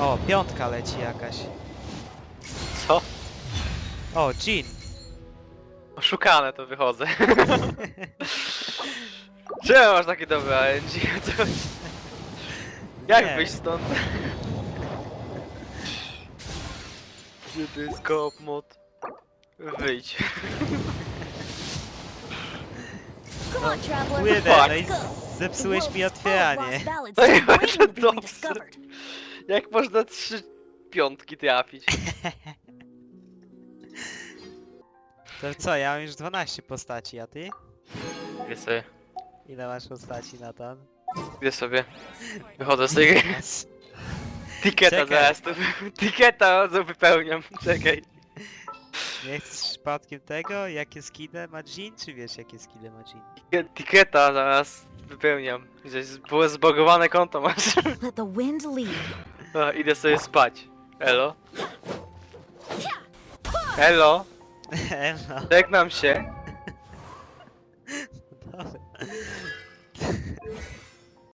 O, piątka leci jakaś. Co? O, Jean. Oszukane to wychodzę. Czemu masz takie dobre RNG? Co? Jak Nie. wyjść stąd? Gdzie to jest koop mod? Wyjdź. Come on, traveler. No i zepsułeś mi otwieranie. No i dobrze. Jak można trzy piątki trafić? To co, ja mam już 12 postaci, a ty? Gdzie sobie? Ile masz postaci na tam? Gdzie sobie? Wychodzę z tej gry. Raz. Tiketa Czekaj. zaraz tu. Tiketa co wypełniam. Czekaj. Nie chcesz przypadkiem tego? Jakie skille ma Jean? Czy wiesz jakie skille ma Jean? Tiket- Tiketa zaraz wypełniam. Gdzieś było zbogowane konto masz. Let the wind lead. No, idę sobie spać. Elo. Elo. Elo, Żegnam się.